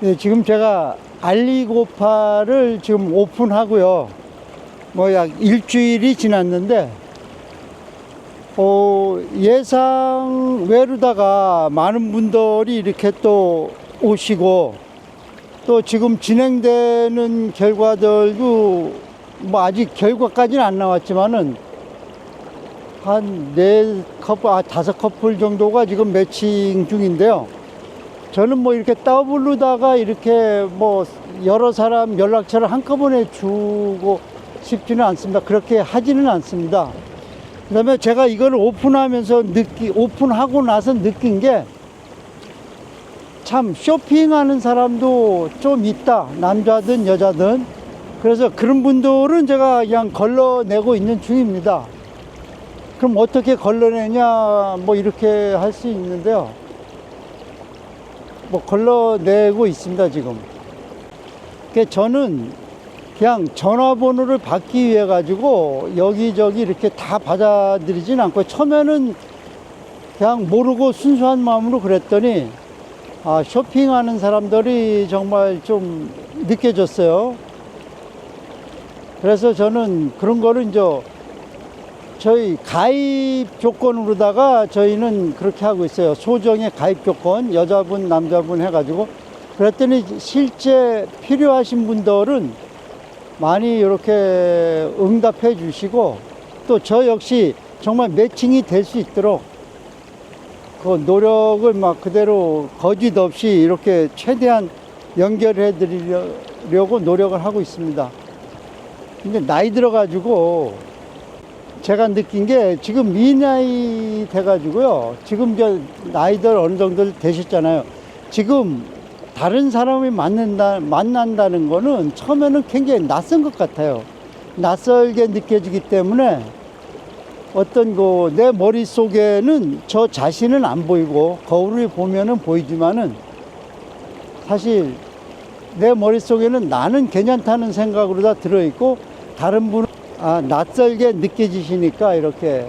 네, 지금 제가 알리고파를 지금 오픈하고요. 뭐 약 일주일이 지났는데, 어, 예상 외로다가 많은 분들이 이렇게 또 오시고, 또 지금 진행되는 결과들도 뭐 아직 결과까지는 안 나왔지만은 한 네 커플, 아, 다섯 커플 정도가 지금 매칭 중인데요. 저는 뭐 이렇게 더블로다가 이렇게 뭐 여러 사람 연락처를 한꺼번에 주고 싶지는 않습니다. 그렇게 하지는 않습니다. 그 다음에 제가 이걸 오픈하면서 느끼, 오픈하고 나서 느낀 게 참 쇼핑하는 사람도 좀 있다. 남자든 여자든. 그래서 그런 분들은 제가 그냥 걸러내고 있는 중입니다. 그럼 어떻게 걸러내냐, 뭐 이렇게 할 수 있는데요. 뭐 걸러내고 있습니다, 지금. 그 저는 그냥 전화번호를 받기 위해 가지고 여기저기 이렇게 다 받아들이진 않고 처음에는 그냥 모르고 순수한 마음으로 그랬더니 아, 쇼핑하는 사람들이 정말 좀 느껴졌어요. 그래서 저는 그런 거를 이제 저희 가입 조건으로다가 저희는 그렇게 하고 있어요. 소정의 가입 조건, 여자분, 남자분 해가지고. 그랬더니 실제 필요하신 분들은 많이 이렇게 응답해 주시고 또 저 역시 정말 매칭이 될 수 있도록 그 노력을 막 그대로 거짓 없이 이렇게 최대한 연결해 드리려고 노력을 하고 있습니다. 근데 나이 들어가지고 제가 느낀 게 지금 미 나이 돼가지고요. 지금 저 나이들 어느 정도 되셨잖아요. 지금 다른 사람이 만난다, 만난다는 거는 처음에는 굉장히 낯선 것 같아요. 낯설게 느껴지기 때문에 어떤 그 내 머릿속에는 저 자신은 안 보이고 거울을 보면은 보이지만은 사실 내 머릿속에는 나는 괜찮다는 생각으로 다 들어있고 다른 분은 아, 낯설게 느껴지시니까 이렇게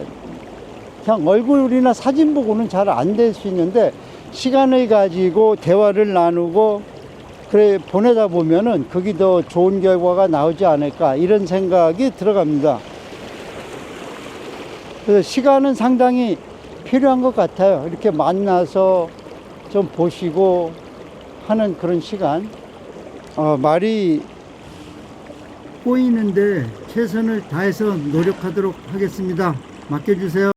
그냥 얼굴이나 사진 보고는 잘 안 될 수 있는데 시간을 가지고 대화를 나누고 그래 보내다 보면은 그게 더 좋은 결과가 나오지 않을까 이런 생각이 들어갑니다. 그래서 시간은 상당히 필요한 것 같아요. 이렇게 만나서 좀 보시고 하는 그런 시간. 어, 말이 꼬이는데 최선을 다해서 노력하도록 하겠습니다. 맡겨주세요.